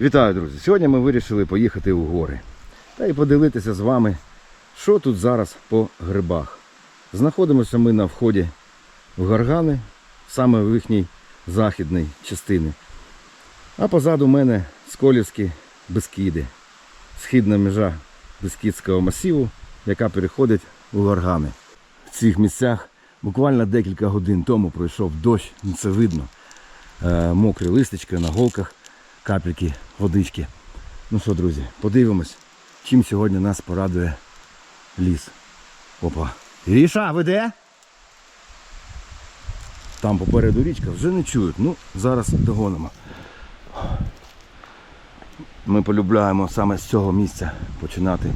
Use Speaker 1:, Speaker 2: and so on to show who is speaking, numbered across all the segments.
Speaker 1: Вітаю, друзі! Сьогодні ми вирішили поїхати у гори та й подивитися з вами, що тут зараз по грибах. Знаходимося ми на вході в Гаргани, саме в їхній західній частині. А позаду мене Сколівські Бескіди, східна межа Бескідського масиву, яка переходить у Гаргани. В цих місцях буквально декілька годин тому пройшов дощ, ну, це видно. Е, мокрі листочки на голках, капельки водички. Ну що, друзі, подивимось, чим сьогодні нас порадує ліс. Опа. Ріша, ви? Там попереду річка, вже не чують. Ну, зараз догонимо. Ми полюбляємо саме з цього місця починати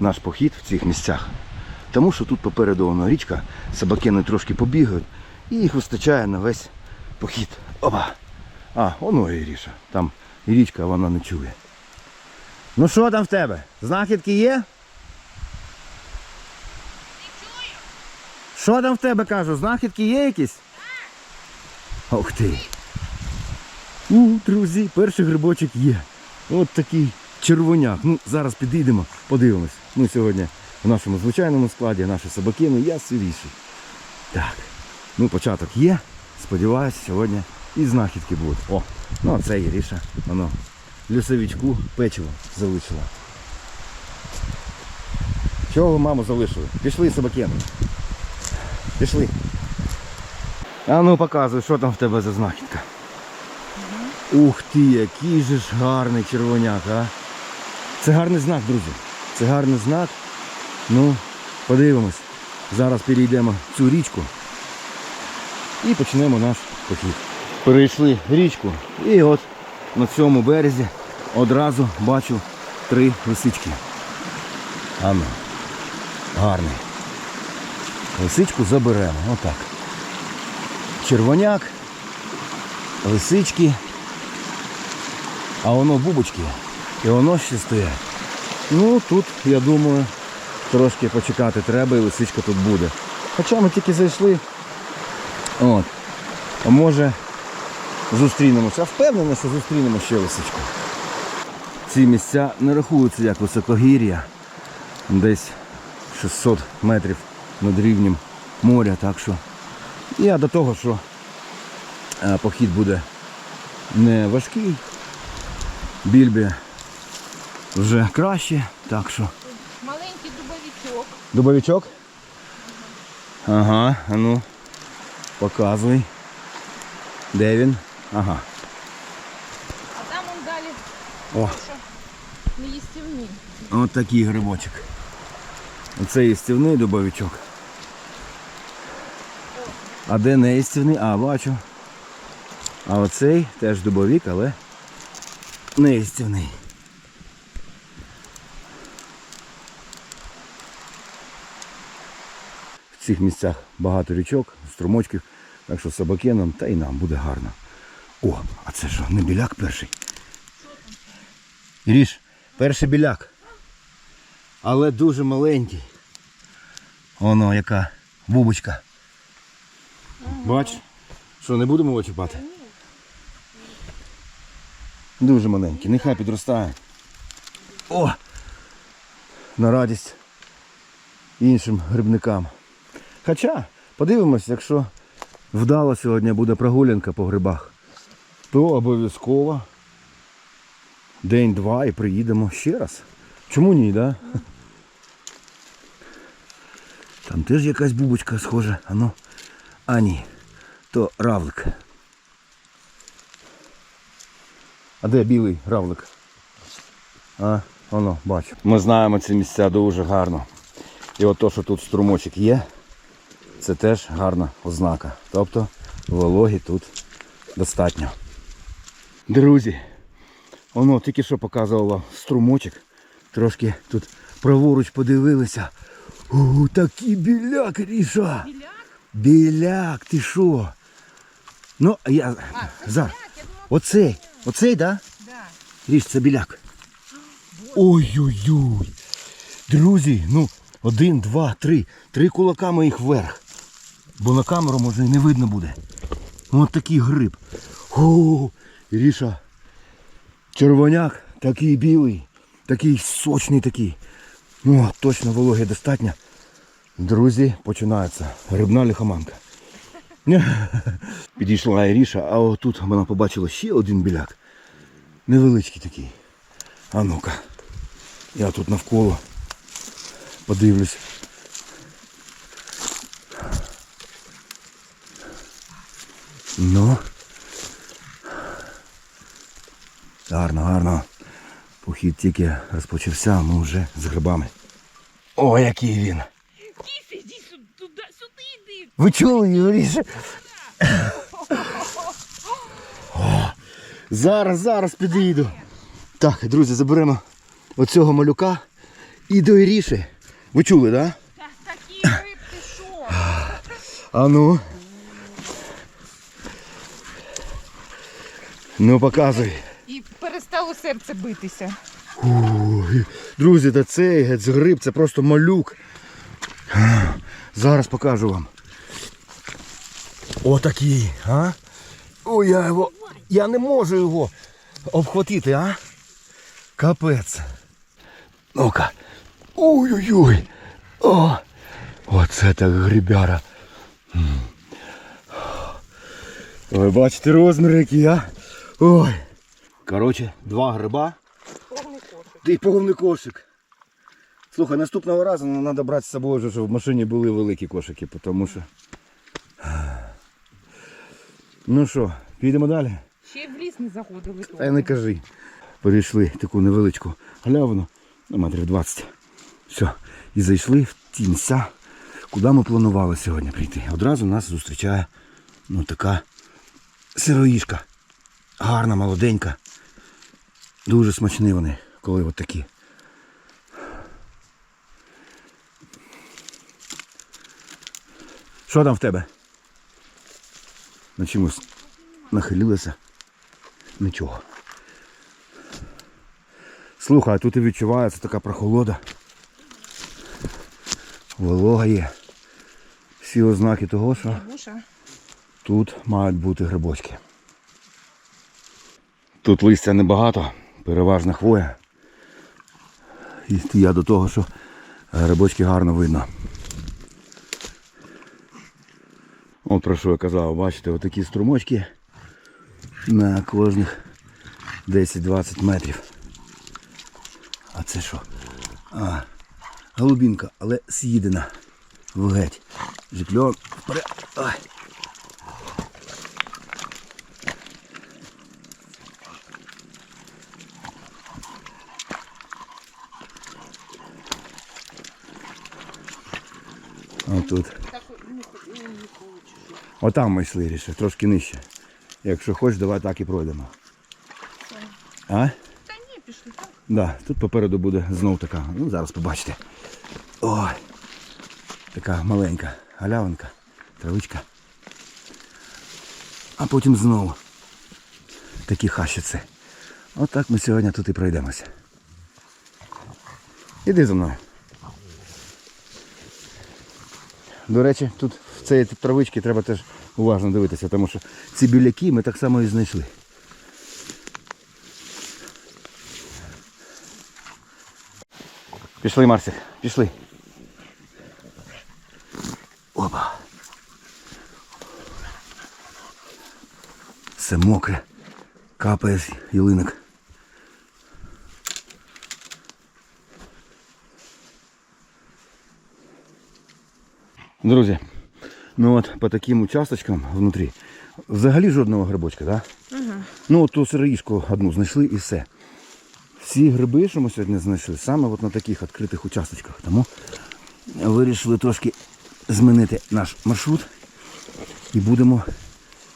Speaker 1: наш похід в цих місцях. Тому що тут попереду воно річка, собакени трошки побігають і їх вистачає на весь похід. Опа! А, воно і ріша. Там і річка вона не чує. Ну що там в тебе? Знахідки є? Що там в тебе кажу? Знахідки є якісь? Ух ти. У, друзі, перший грибочок є. От такий червоняк. Ну, зараз підійдемо, подивимось. Ми сьогодні в нашому звичайному складі, наші собаки, ну я сиріший. Так. Ну, початок є. Сподіваюся, сьогодні і знахідки будуть. О, ну а це Іріша. Воно лісовичку печиво залишила. Чого ви маму залишили? Пішли собаки. Пішли. А ну показуй, що там в тебе за знахідка. Ух ти, який же ж гарний червоняк, а. Це гарний знак, друзі. Це гарний знак. Ну, подивимось. Зараз перейдемо цю річку і почнемо наш похід. Перейшли річку і от на цьому березі одразу бачу три лисички. Ану, гарний. Лисичку заберемо. Отак. Червоняк, лисички, а воно бубочки. І воно ще стоять. Ну тут, я думаю, трошки почекати треба і лисичка тут буде. Хоча ми тільки зайшли. От. Може зустрінемося. Впевнений, що зустрінемо ще лисичку. Ці місця не рахуються як високогір'я. Десь 600 метрів над рівнем моря. Так що я до того, що е, похід буде не важкий. Більбі вже краще. Так що.
Speaker 2: Маленький дубовичок.
Speaker 1: Дубовичок? Ага, а ну, показуй. Де він? Ага.
Speaker 2: А там он далі
Speaker 1: О,
Speaker 2: що не їстівні.
Speaker 1: от такий грибочок. Оце їстівний дубовичок. А де не їстівний? А, бачу. А оцей теж дубовик, але не їстівний. В цих місцях багато річок, струмочків, так що собакенам та й нам буде гарно. О, а це що, не біляк перший? Ріж, перший біляк. Але дуже маленький. Воно яка бубочка. Бач, що не будемо його чіпати? Дуже маленький, нехай підростає. О! На радість іншим грибникам. Хоча, подивимось, якщо вдало сьогодні буде прогулянка по грибах, то обов'язково день-два і приїдемо ще раз. Чому ні, да? Там теж якась бубочка схожа. Ану. А ні, то равлик. А де білий равлик? А, воно, бачу. Ми знаємо ці місця дуже гарно. І от то, що тут струмочок є, це теж гарна ознака. Тобто вологі тут достатньо. Друзі, воно тільки що показувало струмочок. Трошки тут праворуч подивилися. О, такий біляк, Ріша!
Speaker 2: Біляк?
Speaker 1: Біляк, ти що? Ну, я. За.
Speaker 2: Біляк, я думала,
Speaker 1: Оцей. Оцей, да?
Speaker 2: да.
Speaker 1: Ріж, це біляк. Ой-ой-ой. Друзі, ну, один, два, три. Три кулаками їх вверх. Бо на камеру може і не видно буде. Ось такий гриб. О, Ріша. Червоняк такий білий, такий сочний такий. О, точно вологи достатньо. Друзі, починається грибна лихоманка. Підійшла Іріша, а отут вона побачила ще один біляк. Невеличкий такий. А ну-ка. Я тут навколо подивлюсь. Ну. Гарно, гарно. Похід тільки розпочався, а ми вже з грибами. О, який він!
Speaker 2: Кіфі, іди сюди, сюди йди.
Speaker 1: Ви чули, Юріше? Зараз, зараз підійду. Так, друзі, заберемо оцього малюка і до Іріші. Ви чули, так? Да?
Speaker 2: Такі риб, ти що?
Speaker 1: А ну. Ну показуй.
Speaker 2: І серце битися.
Speaker 1: Ой, друзі, та цей гриб, це просто малюк. Зараз покажу вам. Отакий, а? Ой, я його. Я не можу його обхватити, а? Капець. Ну-ка. Ой-ой-ой. О! Оце так грибяра. Ви бачите розмір який, а? Ой. Коротше, два гриба.
Speaker 2: Повний кошик.
Speaker 1: Ти повний кошик. Слухай, наступного разу ну, треба брати з собою, вже, щоб в машині були великі кошики, тому що. Ну що, підемо далі?
Speaker 2: Ще й в ліс не заходили.
Speaker 1: Та й не кажи. Перейшли таку невеличку галявину на метрів 20. Все. І зайшли в ті місця, куди ми планували сьогодні прийти. Одразу нас зустрічає ну, така сироїшка. Гарна, молоденька. Дуже смачні вони, коли от такі. Що там в тебе? На чомусь нахилилася? Нічого. Слухай, тут і відчувається така прохолода. Волога є. Всі ознаки того, що тут мають бути грибочки. Тут листя небагато, переважна хвоя. І я до того, що грибочки гарно видно. От про що я казав, бачите, отакі струмочки на кожних 10-20 метрів. А це що? А, голубінка, але з'їдена. Вгеть. Жикльон. Ай.
Speaker 2: Хочеш.
Speaker 1: Отам ми йшли ріше, трошки нижче. Якщо хочеш, давай так і пройдемо. А?
Speaker 2: Та ні, пішли так.
Speaker 1: Да, тут попереду буде знов така. Ну, зараз побачите. Ой. Така маленька галявинка, травичка. А потім знову такі хащиці. Отак ми сьогодні тут і пройдемося. Іди за мною. До речі, тут в цієї травички треба теж уважно дивитися, тому що ці біляки ми так само і знайшли. Пішли, Марсик, пішли. Опа. Все мокре. Капає з ялинок. Друзі, ну от по таким участочкам внутрі взагалі жодного грибочка, так? Да?
Speaker 2: Ага.
Speaker 1: Ну, от ту сироїшку одну знайшли і все. Всі гриби, що ми сьогодні знайшли, саме от на таких відкритих участочках. Тому вирішили трошки змінити наш маршрут і будемо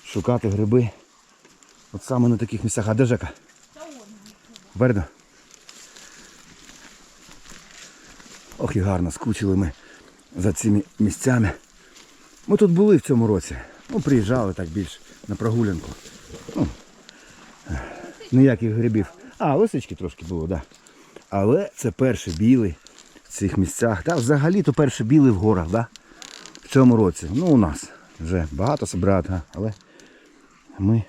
Speaker 1: шукати гриби от саме на таких місцях. А де Жека? Верно? Ох і гарно скучили ми за цими місцями. Ми тут були в цьому році. Ну, приїжджали так більш на прогулянку. Ну, ніяких грибів. А, лисички трошки було, так. Да. Але це перший білий в цих місцях. Та взагалі то перший білий в горах, да? В цьому році. Ну, у нас вже багато собрати, але ми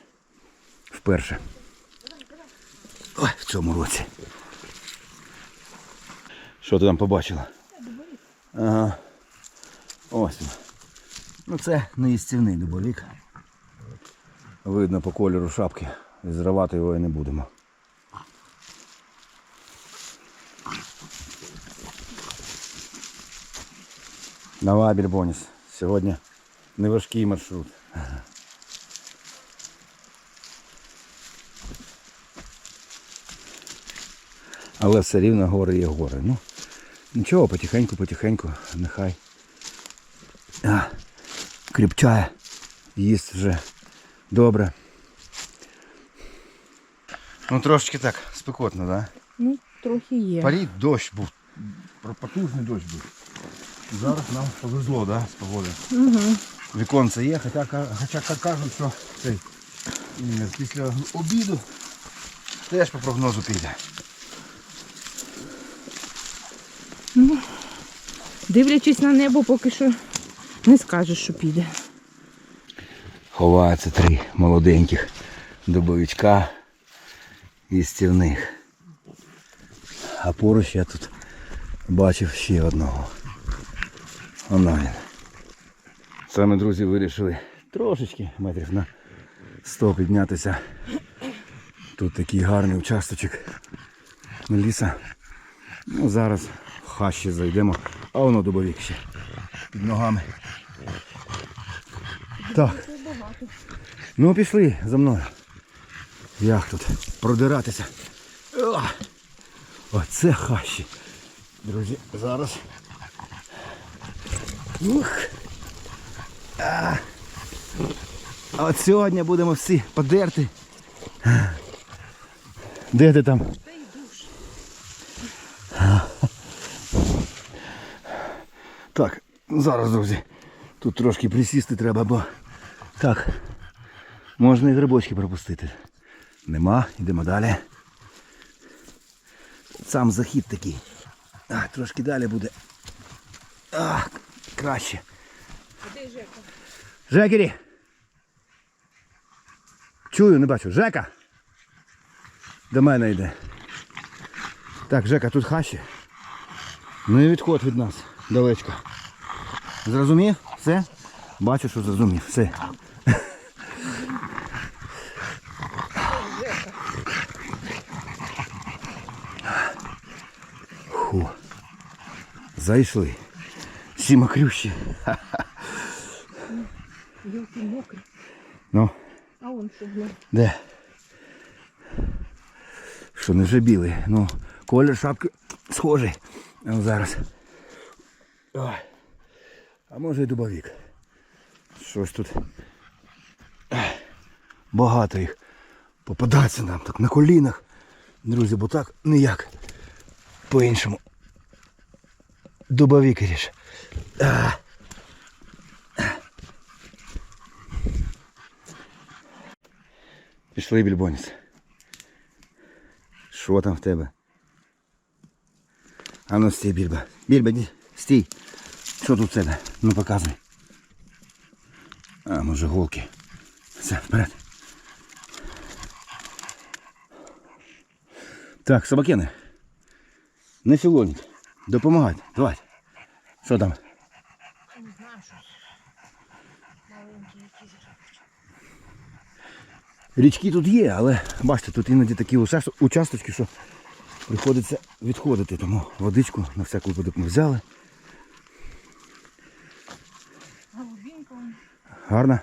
Speaker 1: вперше. Ой, в цьому році. Що ти там побачила? Ага. Ось. Ну це неїстівний дуболік. Видно по кольору шапки. Зривати його і не будемо. Давай, Більбоніс. Сьогодні неважкий маршрут. Але все рівно гори є гори. Ну, нічого, потихеньку, потихеньку, нехай. А, кріпчає, їсть вже добре. Ну трошечки так, спекотно, так? Да?
Speaker 2: Ну, трохи є.
Speaker 1: Паріть дощ був. Потужний дощ був. Зараз нам повезло, да, з погоди.
Speaker 2: Угу.
Speaker 1: Віконце є, хоча, хоча кажуть, що цей, після обіду теж по прогнозу піде.
Speaker 2: Дивлячись на небо, поки що не скажеш, що піде.
Speaker 1: Ховаються три молоденьких дубовичка і стівних. А поруч я тут бачив ще одного. Воно він. Саме друзі вирішили трошечки метрів на 100 піднятися. Тут такий гарний участочок ліса. Ну, зараз в хащі зайдемо, а воно дубовик ще під ногами. Так. Ну пішли за мною. Як тут продиратися? Оце хащі. Друзі, зараз. Ух. А. А от сьогодні будемо всі подерти. Де ти там? Так, зараз, друзі. Тут трошки присісти треба, бо так. Можна і грибочки пропустити. Нема, йдемо далі. Сам захід такий. А, трошки далі буде. А, краще.
Speaker 2: Де Жека?
Speaker 1: Жекері! Чую, не бачу. Жека! До мене йде. Так, Жека, тут хащі. Ну і відход від нас. Далечко. Зрозумів? Все? Бачу, що зрозумів. Все. Зайшли. Всі мокрющі.
Speaker 2: Гілки мокрі.
Speaker 1: Ну,
Speaker 2: А он що, глянь.
Speaker 1: де? Що не вже білий. Ну, колір шапки схожий. Ну, зараз. Ой. А може і дубовик. Щось тут. Багато їх. Попадається нам так на колінах. Друзі, бо так ніяк. По-іншому. Дубовик ріж. А. Пішли, більбоніс. Що там в тебе? А ну стій, більба. Більба, стій. Що тут в тебе? Ну показуй. А, може голки. Все, вперед. Так, собакени. Не філоніть. Допомагайте. Давай. Що там?
Speaker 2: Не знаю, що. Маленькі якісь.
Speaker 1: Річки тут є, але бачите, тут іноді такі участочки, що приходиться відходити. Тому водичку на всяк випадок ми взяли.
Speaker 2: Голубінка. он.
Speaker 1: Гарно.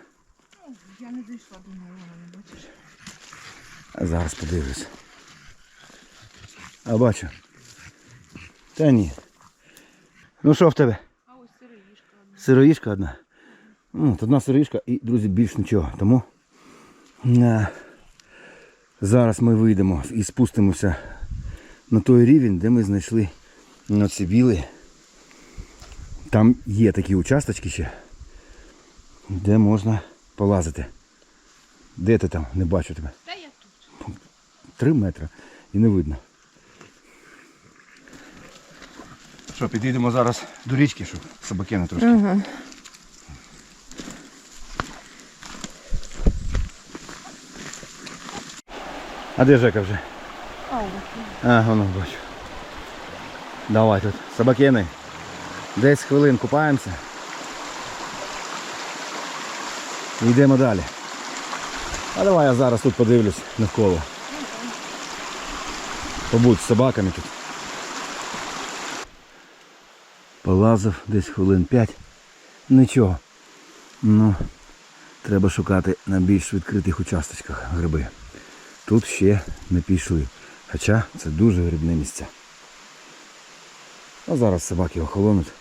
Speaker 2: Ну, я не дійшла до неї, вона не бачиш.
Speaker 1: Зараз подивлюсь. А бачу. Та ні. Ну що в тебе?
Speaker 2: А ось сироїшка. одна.
Speaker 1: Сироїшка одна. Ну, одна сироїшка і, друзі, більш нічого. Тому е, зараз ми вийдемо і спустимося на той рівень, де ми знайшли оці біли. Там є такі участочки ще, де можна полазити. Де ти там? Не бачу тебе.
Speaker 2: Та я тут.
Speaker 1: Три метри і не видно. Що, підійдемо зараз до річки, щоб собаки не трошки.
Speaker 2: Ага.
Speaker 1: А де Жека вже? А, воно бачу. Давай тут. Собакени. 10 хвилин купаємося. І йдемо далі. А давай я зараз тут подивлюсь навколо. Побудь з собаками тут. Полазив десь хвилин 5. Нічого. Ну, треба шукати на більш відкритих участочках гриби. Тут ще не пішли. Хоча це дуже грибне місце. А зараз собаки охолонуть.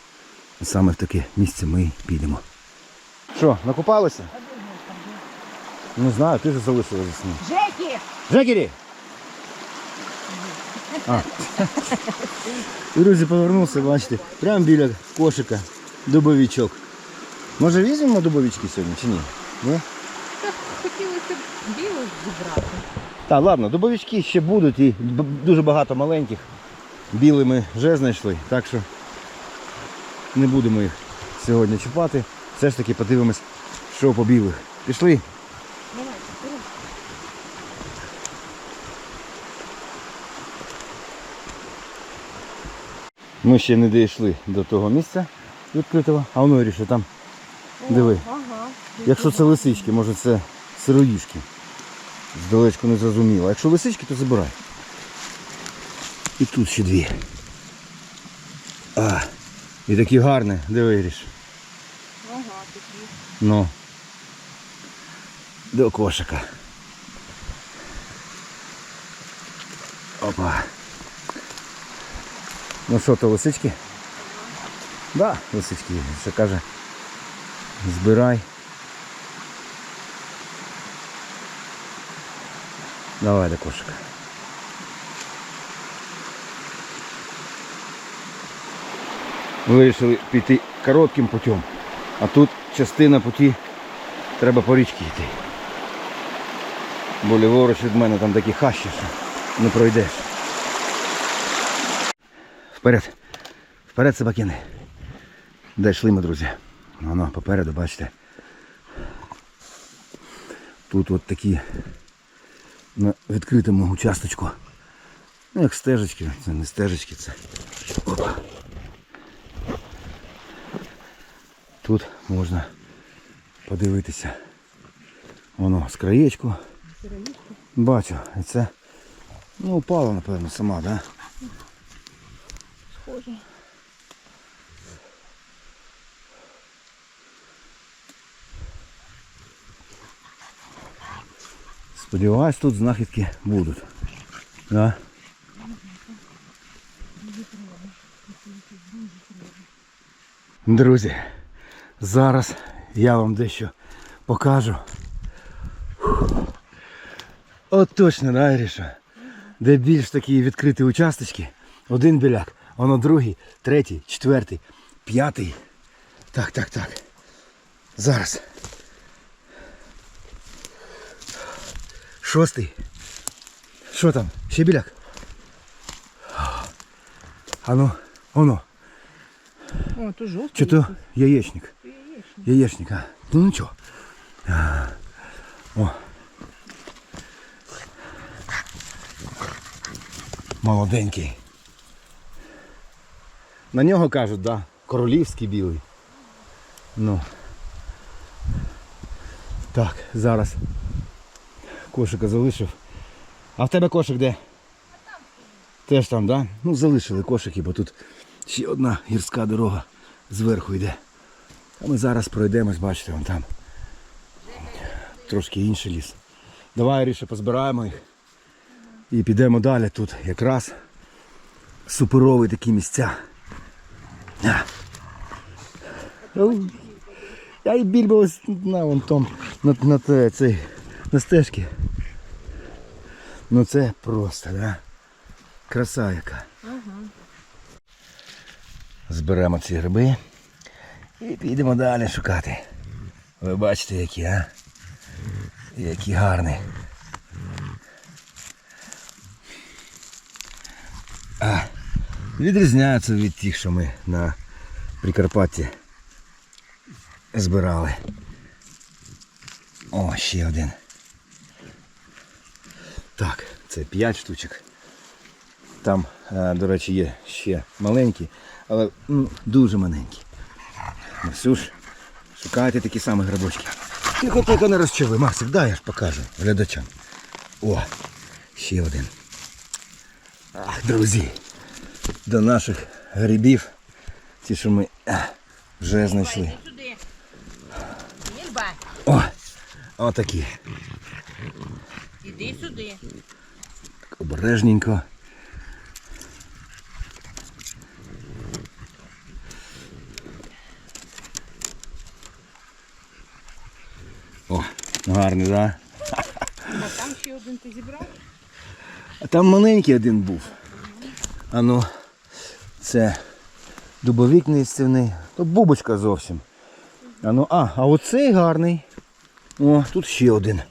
Speaker 1: І саме в таке місце ми підемо. Що, накупалися? Не знаю, ти ж залишила за сном.
Speaker 2: Жеки!
Speaker 1: Жекері! А. Друзі, повернувся, бачите, прямо біля кошика дубовичок. Може візьмемо дубовички сьогодні чи ні? ні?
Speaker 2: Хотілося б білих зібрати.
Speaker 1: Так, ладно, дубовички ще будуть і дуже багато маленьких. Білі ми вже знайшли, так що не будемо їх сьогодні чіпати. Все ж таки подивимось, що по білих. Пішли? Ми ще не дійшли до того місця відкритого, а воно ріше там. Диви.
Speaker 2: Ага.
Speaker 1: Якщо це лисички, може це сироїшки. Здалечко не зрозуміло. Якщо лисички, то забирай. І тут ще дві. А, і такі гарні, диви ріш.
Speaker 2: Ага, такі.
Speaker 1: Ну. До кошика. Опа. Ну що то лисички? Да, лисички. Ще каже. Збирай. Давай до кошика. Вирішили піти коротким путем. А тут частина путі треба по річці йти. Бо ліворуч від мене там такі хащі, що не пройдеш. Вперед. Вперед, собакини. Де йшли ми, друзі? Воно попереду, бачите. Тут от такі на відкритому участочку. Ну як стежечки, це не стежечки, це. Опа. Тут можна подивитися. Воно з краєчку. Бачу, і це ну упала, напевно, сама, так?
Speaker 2: Схоже.
Speaker 1: Сподіваюсь, тут знахідки будуть. Да? Друзі, зараз я вам дещо покажу. От точно, да, Іріша? Де більш такі відкриті участочки. Один біляк, воно другий, третій, четвертий, п'ятий. Так, так, так. Зараз. Шостий. Що там? Ще біляк? А ну, воно.
Speaker 2: О, то жовтий.
Speaker 1: Чи то яєчник? Яєчник, а. Ну нічого. О. Молоденький. На нього кажуть, да, королівський білий. Ну. Так, зараз кошика залишив. А в тебе кошик де? Теж там, да? Ну залишили кошики, бо тут ще одна гірська дорога зверху йде. А ми зараз пройдемось, бачите, вон там. Трошки інший ліс. Давай ріше позбираємо їх. І підемо далі. Тут якраз суперові такі місця. Я і більбо ось на вон том, на, на, цей, на стежці. Ну це просто, да? Краса яка. Зберемо ці гриби і підемо далі шукати. Ви бачите, які, а? Які гарні. Відрізняються від тих, що ми на Прикарпатті збирали. О, ще один. Так, це 5 штучок. Там, е, до речі, є ще маленькі, але ну, дуже маленькі. Масюш, шукайте такі самі грибочки. Тихо, тихо не розчови. Максик, дай я ж покажу глядачам. О, ще один. Ах, друзі, до наших грибів, ті, що ми е, вже знайшли. О, отакі.
Speaker 2: іди сюди.
Speaker 1: Обережненько. О, гарний, так? Да?
Speaker 2: А там ще один ти зібрав?
Speaker 1: А там маленький один був. А ну, це дубовік неїстівний. То бубочка зовсім. А ну, а, а оцей гарний. О, тут ще один.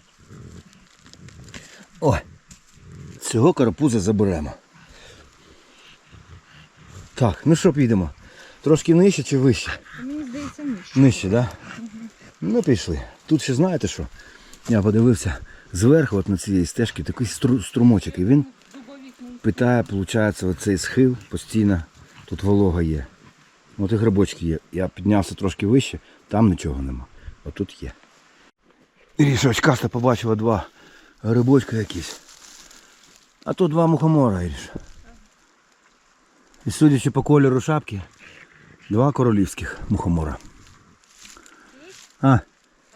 Speaker 1: О, цього карапуза заберемо. Так, ну що підемо? Трошки нижче чи вище?
Speaker 2: Мені здається, нижче.
Speaker 1: Нижче, так? Да? Ну пішли. Тут ще знаєте що? Я подивився зверху от на цієї стежки такий стру, струмочок. І він питає, виходить, оцей схил постійно. Тут волога є. От і грибочки є. Я піднявся трошки вище, там нічого нема. А тут є. Іріша очкаста побачила два грибочка якісь. А тут два мухомора, Іріша. І судячи по кольору шапки, два королівських мухомора. А,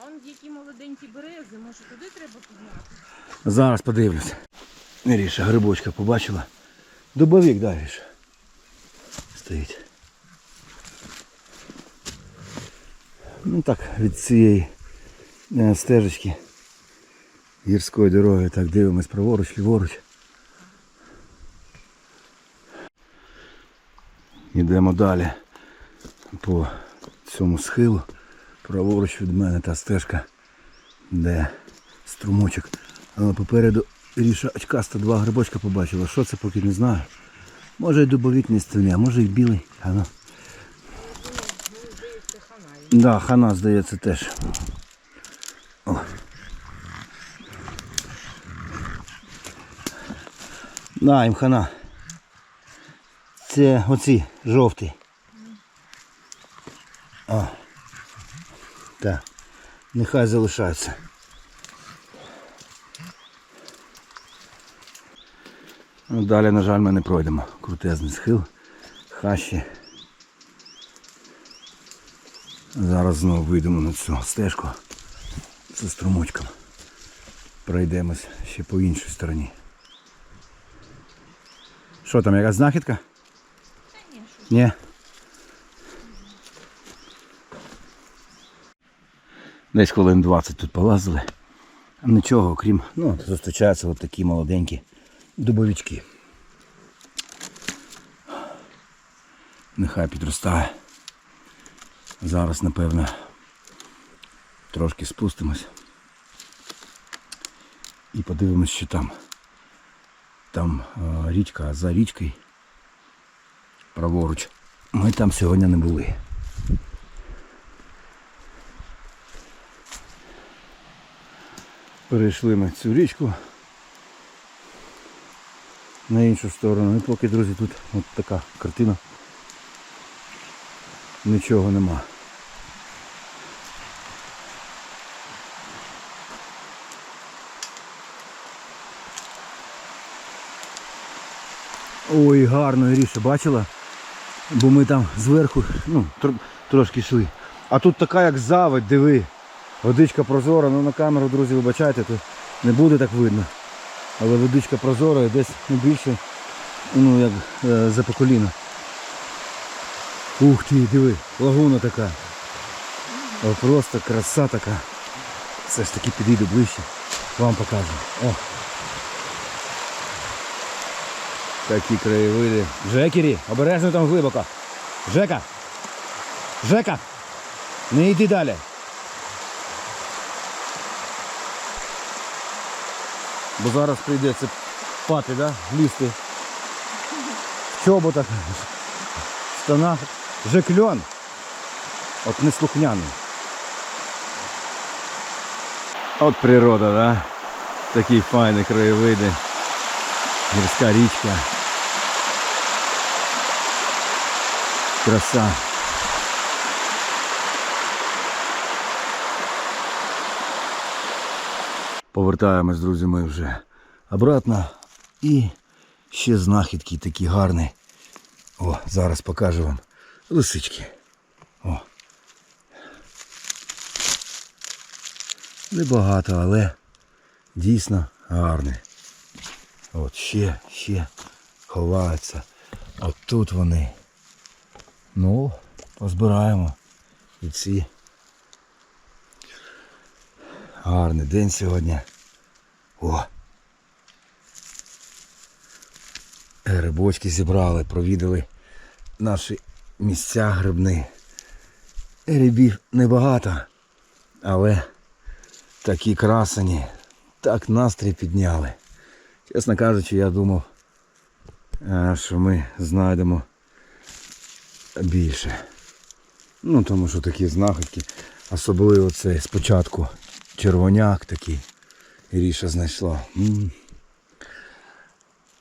Speaker 2: он які молоденькі берези, може туди треба підняти?
Speaker 1: зараз подивлюсь. Іріша, грибочка побачила. Дубовик, да, Іріша. Стоїть. Ну так, від цієї е, стежечки гірської дороги так дивимось праворуч, ліворуч. Йдемо далі по цьому схилу. Праворуч від мене та стежка, де струмочок. Але попереду Ріша очкаста два грибочка побачила. Що це поки не знаю. Може і дубовік стильний, а може і білий. А ну. Да, хана здається теж. О. Да, їм хана. Це оці жовті. О. Так. Нехай залишаються. Далі, на жаль, ми не пройдемо. Крутезний схил, хащі. Зараз знову вийдемо на цю стежку зі струмочком. Пройдемось ще по іншій стороні. Що там, якась знахідка? Ні. Десь хвилин 20 тут полазили. Нічого, окрім, ну, зустрічаються от такі молоденькі дубовички. Нехай підростає. Зараз, напевно, трошки спустимось. І подивимось, що там. Там е, річка, за річкою праворуч. Ми там сьогодні не були. Перейшли ми цю річку на іншу сторону. І поки, друзі, тут от така картина. Нічого нема. Ой, гарно, Іріша, бачила? Бо ми там зверху ну, тр- трошки йшли. А тут така як заводь, диви. Водичка прозора, ну на камеру, друзі, вибачайте, тут не буде так видно. Але водичка прозора і десь не більше, ну як е, за по коліна. Ух ти, диви, лагуна така. О, просто краса така. Все ж таки підійду ближче. Вам покажу. О. Такі краєвиди. Жекері, обережно там глибоко. Жека! Жека! Не йди далі. Бо зараз прийдеться пати, да? лізти в чоботах, в штанах. Вже кльон. От неслухняний. От природа, да? Такі файні краєвиди. Гірська річка. Краса. Повертаємось, друзі, ми вже обратно. І ще знахідки такі гарні. О, зараз покажу вам лисички. О. Небагато, але дійсно гарні. От ще, ще ховаються. От тут вони. Ну, позбираємо. І ці. Гарний день сьогодні. О! Грибочки зібрали, провідали наші місця грибні. Грибів небагато, але такі красені, так настрій підняли. Чесно кажучи, я думав, що ми знайдемо більше. Ну, тому що такі знахідки, особливо цей спочатку червоняк такий. Іріша знайшла. М.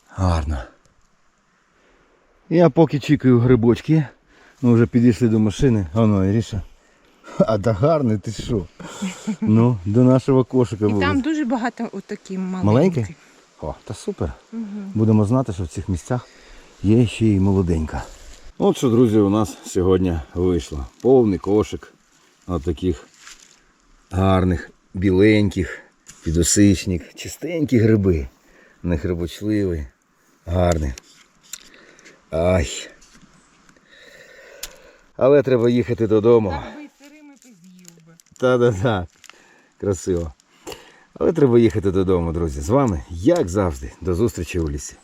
Speaker 1: Гарно. Я поки чекаю грибочки. Ми вже підійшли до машини. Оно, Іріша. А да гарний ти що? Ну, до нашого кошика
Speaker 2: І
Speaker 1: було.
Speaker 2: там дуже багато отакі маленькі.
Speaker 1: Маленький? О, та супер. Будемо знати, що в цих місцях є ще й молоденька. От що, друзі, у нас сьогодні вийшло. Повний кошик. От таких гарних, біленьких, підосичник, чистенькі гриби. Не хребочливі, гарні. Ай. Але треба їхати додому. Та-да-да. Красиво. Але треба їхати додому, друзі. З вами, як завжди, до зустрічі у лісі.